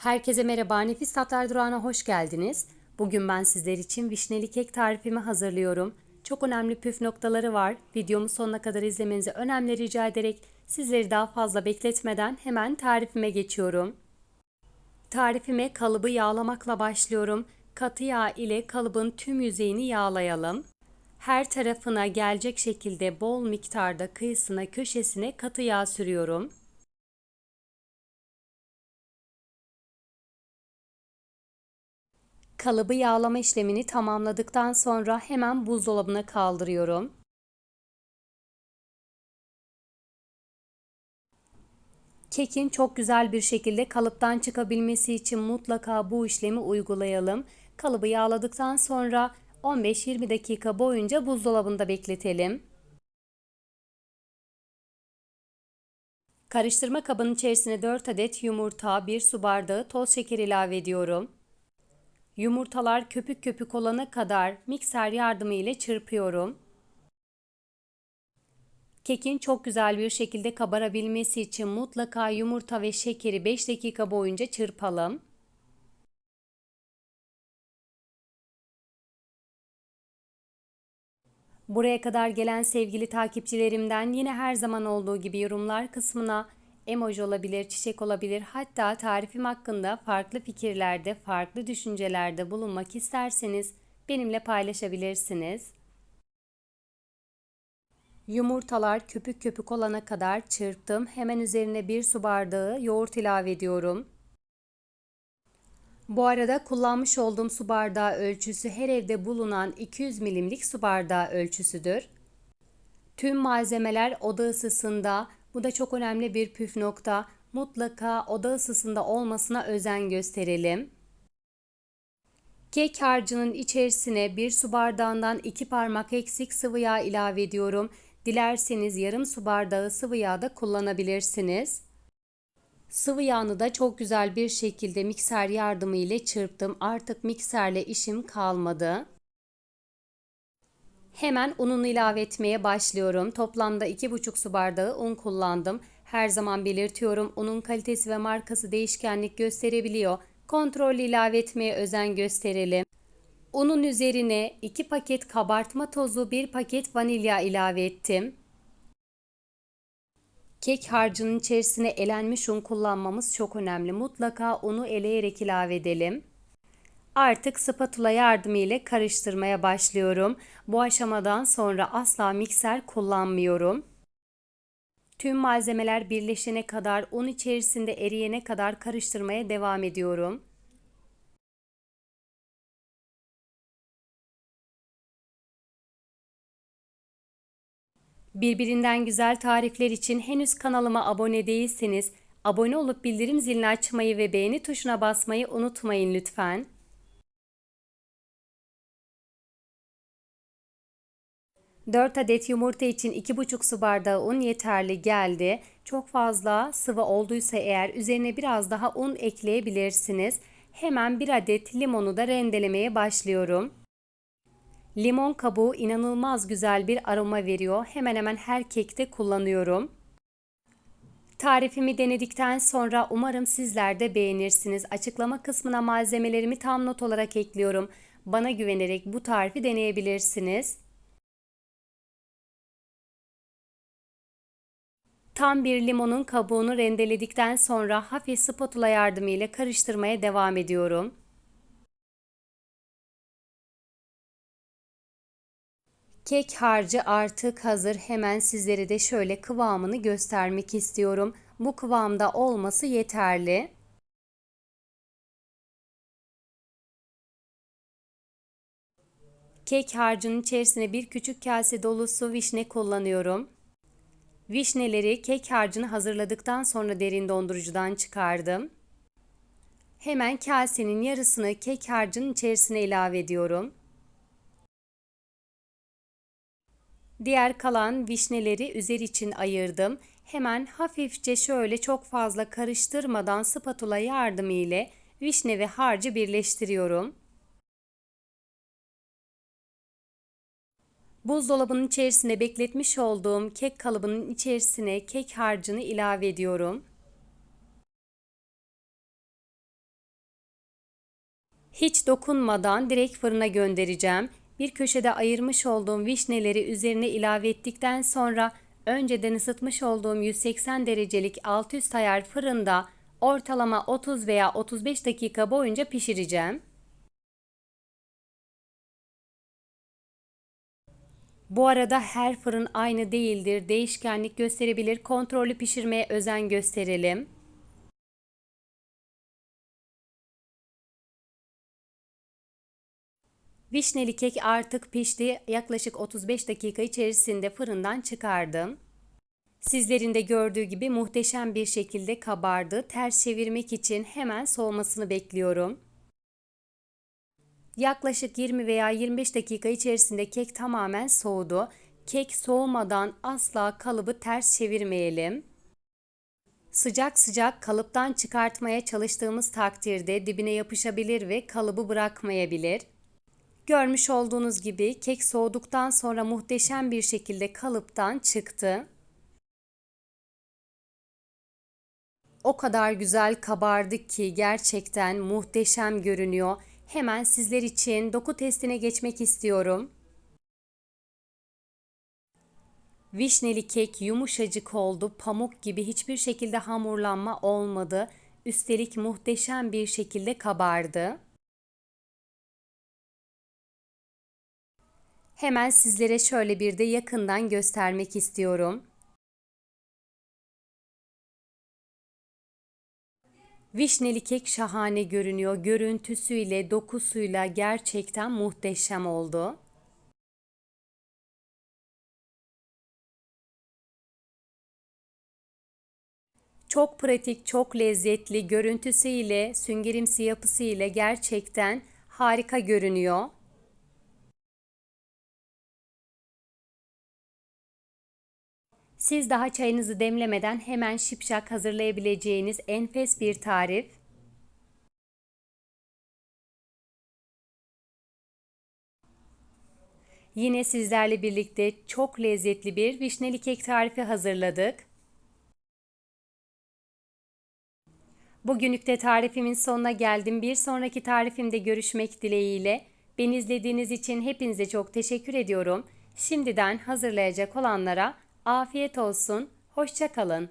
Herkese merhaba, Nefis Tatlar Durağı'na hoş geldiniz. Bugün ben sizler için vişneli kek tarifimi hazırlıyorum. Çok önemli püf noktaları var. Videomu sonuna kadar izlemenizi önemli rica ederek sizleri daha fazla bekletmeden hemen tarifime geçiyorum. Tarifime kalıbı yağlamakla başlıyorum. Katı yağ ile kalıbın tüm yüzeyini yağlayalım. Her tarafına gelecek şekilde bol miktarda kıyısına köşesine katı yağ sürüyorum. Kalıbı yağlama işlemini tamamladıktan sonra hemen buzdolabına kaldırıyorum. Kekin çok güzel bir şekilde kalıptan çıkabilmesi için mutlaka bu işlemi uygulayalım. Kalıbı yağladıktan sonra 15-20 dakika boyunca buzdolabında bekletelim. Karıştırma kabının içerisine 4 adet yumurta, 1 su bardağı toz şeker ilave ediyorum. Yumurtalar köpük köpük olana kadar mikser yardımı ile çırpıyorum. Kekin çok güzel bir şekilde kabarabilmesi için mutlaka yumurta ve şekeri 5 dakika boyunca çırpalım. Buraya kadar gelen sevgili takipçilerimden yine her zaman olduğu gibi yorumlar kısmına emoji olabilir, çiçek olabilir. Hatta tarifim hakkında farklı fikirlerde, farklı düşüncelerde bulunmak isterseniz benimle paylaşabilirsiniz. Yumurtalar köpük köpük olana kadar çırptım. Hemen üzerine bir su bardağı yoğurt ilave ediyorum. Bu arada kullanmış olduğum su bardağı ölçüsü her evde bulunan 200 milimlik su bardağı ölçüsüdür. Tüm malzemeler oda ısısında bu da çok önemli bir püf nokta. Mutlaka oda ısısında olmasına özen gösterelim. Kek harcının içerisine bir su bardağından iki parmak eksik sıvı yağ ilave ediyorum. Dilerseniz yarım su bardağı sıvı yağ da kullanabilirsiniz. Sıvı yağını da çok güzel bir şekilde mikser yardımı ile çırptım. Artık mikserle işim kalmadı. Hemen ununu ilave etmeye başlıyorum. Toplamda 2,5 su bardağı un kullandım. Her zaman belirtiyorum unun kalitesi ve markası değişkenlik gösterebiliyor. Kontrollü ilave etmeye özen gösterelim. Unun üzerine 2 paket kabartma tozu, 1 paket vanilya ilave ettim. Kek harcının içerisine elenmiş un kullanmamız çok önemli. Mutlaka unu eleyerek ilave edelim. Artık spatula yardımı ile karıştırmaya başlıyorum. Bu aşamadan sonra asla mikser kullanmıyorum. Tüm malzemeler birleşene kadar, un içerisinde eriyene kadar karıştırmaya devam ediyorum. Birbirinden güzel tarifler için henüz kanalıma abone değilseniz abone olup bildirim zilini açmayı ve beğeni tuşuna basmayı unutmayın lütfen. 4 adet yumurta için 2,5 su bardağı un yeterli geldi. Çok fazla sıvı olduysa eğer üzerine biraz daha un ekleyebilirsiniz. Hemen 1 adet limonu da rendelemeye başlıyorum. Limon kabuğu inanılmaz güzel bir aroma veriyor. Hemen hemen her kekte kullanıyorum. Tarifimi denedikten sonra umarım sizler de beğenirsiniz. Açıklama kısmına malzemelerimi tam not olarak ekliyorum. Bana güvenerek bu tarifi deneyebilirsiniz. Tam bir limonun kabuğunu rendeledikten sonra hafif spatula yardımıyla karıştırmaya devam ediyorum. Kek harcı artık hazır. Hemen sizlere de şöyle kıvamını göstermek istiyorum. Bu kıvamda olması yeterli. Kek harcının içerisine bir küçük kase dolusu vişne kullanıyorum. Vişneleri kek harcını hazırladıktan sonra derin dondurucudan çıkardım. Hemen kasenin yarısını kek harcının içerisine ilave ediyorum. Diğer kalan vişneleri üzeri için ayırdım. Hemen hafifçe şöyle çok fazla karıştırmadan spatula yardımı ile vişne ve harcı birleştiriyorum. Buzdolabının içerisine bekletmiş olduğum kek kalıbının içerisine kek harcını ilave ediyorum. Hiç dokunmadan direkt fırına göndereceğim. Bir köşede ayırmış olduğum vişneleri üzerine ilave ettikten sonra önceden ısıtmış olduğum 180 derecelik alt üst ayar fırında ortalama 30 veya 35 dakika boyunca pişireceğim. Bu arada her fırın aynı değildir. Değişkenlik gösterebilir. Kontrollü pişirmeye özen gösterelim. Vişneli kek artık pişti. Yaklaşık 35 dakika içerisinde fırından çıkardım. Sizlerin de gördüğü gibi muhteşem bir şekilde kabardı. Ters çevirmek için hemen soğumasını bekliyorum. Yaklaşık 20 veya 25 dakika içerisinde kek tamamen soğudu. Kek soğumadan asla kalıbı ters çevirmeyelim. Sıcak sıcak kalıptan çıkartmaya çalıştığımız takdirde dibine yapışabilir ve kalıbı bırakmayabilir. Görmüş olduğunuz gibi kek soğuduktan sonra muhteşem bir şekilde kalıptan çıktı. O kadar güzel kabardı ki gerçekten muhteşem görünüyor. Hemen sizler için doku testine geçmek istiyorum. Vişneli kek yumuşacık oldu, pamuk gibi hiçbir şekilde hamurlanma olmadı. Üstelik muhteşem bir şekilde kabardı. Hemen sizlere şöyle bir de yakından göstermek istiyorum. Vişneli kek şahane görünüyor. Görüntüsüyle, dokusuyla gerçekten muhteşem oldu. Çok pratik, çok lezzetli, görüntüsüyle, süngerimsi yapısıyla gerçekten harika görünüyor. Siz daha çayınızı demlemeden hemen şipşak hazırlayabileceğiniz enfes bir tarif. Yine sizlerle birlikte çok lezzetli bir vişneli kek tarifi hazırladık. Bugünlük de tarifimin sonuna geldim. Bir sonraki tarifimde görüşmek dileğiyle. Beni izlediğiniz için hepinize çok teşekkür ediyorum. Şimdiden hazırlayacak olanlara Afiyet olsun, hoşça kalın.